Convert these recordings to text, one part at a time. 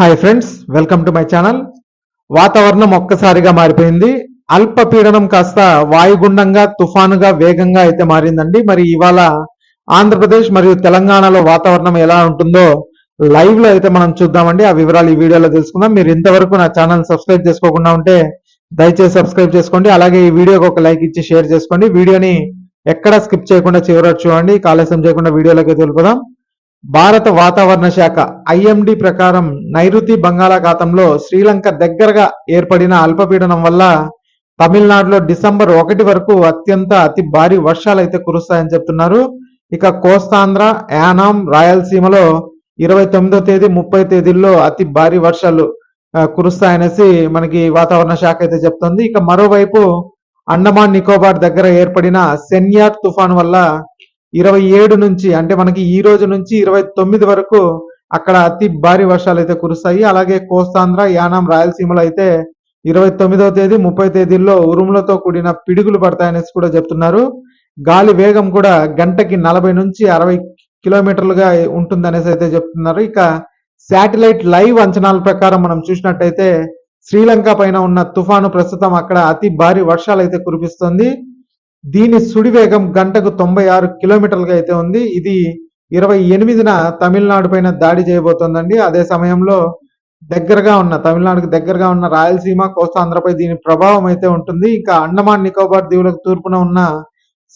Hi friends welcome to my channel వాతావరణం ఒక్కసారిగా మారిపోయింది. అల్పపీడనం కాస్త వాయుగుండంగా తుఫానుగా వేగంగా అయితే మారిందండి. మరి ఇవాళ ఆంధ్రప్రదేశ్ మరియు తెలంగాణలో వాతావరణం ఎలా ఉంటుందో లైవ్లో అయితే మనం చూద్దామండి. ఆ వివరాలు ఈ వీడియోలో తెలుసుకుందాం. మీరు ఇంతవరకు నా ఛానల్ సబ్స్క్రైబ్ చేసుకోకుండా ఉంటే దయచేసి సబ్స్క్రైబ్ చేసుకోండి. అలాగే ఈ వీడియోకి ఒక లైక్ ఇచ్చి షేర్ చేసుకోండి. వీడియోని ఎక్కడ స్కిప్ చేయకుండా చివరి చూడండి. కాలేసం చేయకుండా వీడియోలోకి తెలుపుదాం భారత వాతావరణ శాఖ ఐఎండి ప్రకారం నైరుతి బంగాళాఖాతంలో శ్రీలంక దగ్గరగా ఏర్పడిన అల్పపీడనం వల్ల తమిళనాడులో డిసెంబర్ ఒకటి వరకు అత్యంత అతి భారీ వర్షాలు అయితే కురుస్తాయని చెప్తున్నారు. ఇక కోస్తాంధ్ర యానాం రాయలసీమలో ఇరవై తొమ్మిదో తేదీ ముప్పై తేదీల్లో అతి భారీ వర్షాలు కురుస్తాయనేసి మనకి వాతావరణ శాఖ అయితే చెప్తుంది. ఇక మరోవైపు అండమాన్ నికోబార్ దగ్గర ఏర్పడిన సెన్యార్ తుఫాన్ వల్ల ఇరవై ఏడు నుంచి అంటే మనకి ఈ రోజు నుంచి ఇరవై తొమ్మిది వరకు అక్కడ అతి భారీ వర్షాలు అయితే కురుస్తాయి. అలాగే కోస్తాంధ్ర యానాం రాయలసీమలో అయితే ఇరవై తొమ్మిదవ తేదీ ముప్పై తేదీల్లో ఉరుములతో కూడిన పిడుగులు పడతాయనేసి కూడా చెప్తున్నారు. గాలి వేగం కూడా గంటకి నలభై నుంచి అరవై కిలోమీటర్లుగా ఉంటుందనేసి అయితే చెప్తున్నారు. ఇక శాటిలైట్ లైవ్ అంచనాల ప్రకారం మనం చూసినట్టయితే శ్రీలంక పైన ఉన్న తుఫాను ప్రస్తుతం అక్కడ అతి భారీ వర్షాలు అయితే కురిపిస్తుంది. దీని సుడి వేగం గంటకు తొంభై ఆరు కిలోమీటర్లుగా అయితే ఉంది. ఇది ఇరవై ఎనిమిదిన తమిళనాడు పైన దాడి చేయబోతోందండి. అదే సమయంలో దగ్గరగా ఉన్న తమిళనాడుకు దగ్గరగా ఉన్న రాయలసీమ కోస్తాంధ్రపై దీని ప్రభావం అయితే ఉంటుంది. ఇంకా అండమాన్ నికోబార్ దీవులకు తూర్పున ఉన్న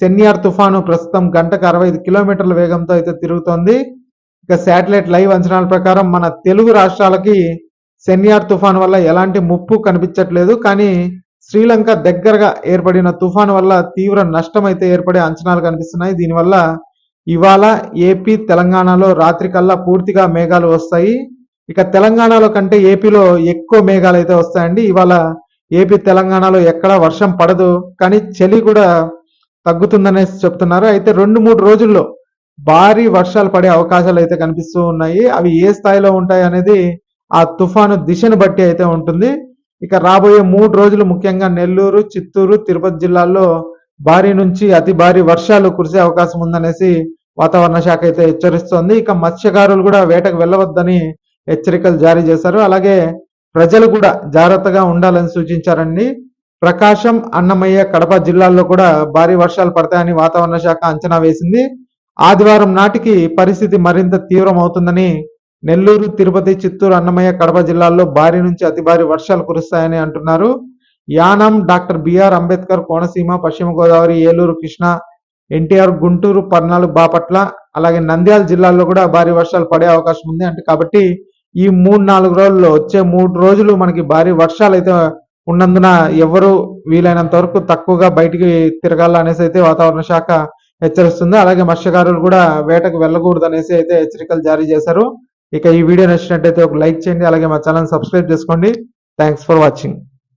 సెన్యార్ తుఫాను ప్రస్తుతం గంటకు అరవై ఐదు కిలోమీటర్ల వేగంతో అయితే తిరుగుతోంది. ఇంకా శాటిలైట్ లైవ్ అంచనాల ప్రకారం మన తెలుగు రాష్ట్రాలకి సెన్యార్ తుఫాన్ వల్ల ఎలాంటి ముప్పు కనిపించట్లేదు. కానీ శ్రీలంక దగ్గరగా ఏర్పడిన తుఫాన్ వల్ల తీవ్ర నష్టం అయితే ఏర్పడే అంచనాలు కనిపిస్తున్నాయి. దీనివల్ల ఇవాళ ఏపీ తెలంగాణలో రాత్రి కల్లా పూర్తిగా మేఘాలు వస్తాయి. ఇక తెలంగాణలో కంటే ఏపీలో ఎక్కువ మేఘాలు అయితే వస్తాయండి. ఇవాళ ఏపీ తెలంగాణలో ఎక్కడా వర్షం పడదు. కానీ చలి కూడా తగ్గుతుందనేసి చెప్తున్నారు. అయితే రెండు మూడు రోజుల్లో భారీ వర్షాలు పడే అవకాశాలు అయితే కనిపిస్తూ ఉన్నాయి. అవి ఏ స్థాయిలో ఉంటాయి అనేది ఆ తుఫాను దిశను బట్టి అయితే ఉంటుంది. ఇక రాబోయే మూడు రోజులు ముఖ్యంగా నెల్లూరు చిత్తూరు తిరుపతి జిల్లాల్లో భారీ నుంచి అతి భారీ వర్షాలు కురిసే అవకాశం ఉందనేసి వాతావరణ శాఖ అయితే హెచ్చరిస్తోంది. ఇక మత్స్యకారులు కూడా వేటకు వెళ్ళవద్దని హెచ్చరికలు జారీ చేశారు. అలాగే ప్రజలు కూడా జాగ్రత్తగా ఉండాలని సూచించారండి. ప్రకాశం అన్నమయ్య కడప జిల్లాల్లో కూడా భారీ వర్షాలు పడతాయని వాతావరణ శాఖ అంచనా వేసింది. ఆదివారం నాటికి పరిస్థితి మరింత తీవ్రం అవుతుందని నెల్లూరు తిరుపతి చిత్తూరు అన్నమయ్య కడప జిల్లాల్లో భారీ నుంచి అతి భారీ వర్షాలు కురుస్తాయని అంటున్నారు. Yanam doctor B R Ambedkar Konaseema పశ్చిమ గోదావరి ఏలూరు కృష్ణ ఎన్టీఆర్ గుంటూరు పర్నాలు బాపట్ల అలాగే నంద్యాల జిల్లాల్లో కూడా భారీ వర్షాలు పడే అవకాశం ఉంది. అంటే కాబట్టి ఈ మూడు నాలుగు రోజుల్లో వచ్చే మూడు రోజులు మనకి భారీ వర్షాలు అయితే ఉన్నందున ఎవరు వీలైనంత వరకు తక్కువగా బయటికి తిరగాల అనేసి అయితే వాతావరణ శాఖ హెచ్చరిస్తుంది. అలాగే మత్స్యకారులు కూడా వేటకు వెళ్ళకూడదు అనేసి అయితే హెచ్చరికలు జారీ చేశారు. ఇక ఈ వీడియో నచ్చినట్టయితే ఒక లైక్ చేయండి అలాగే మా ఛానల్ సబ్స్క్రైబ్ చేసుకోండి. Thanks for watching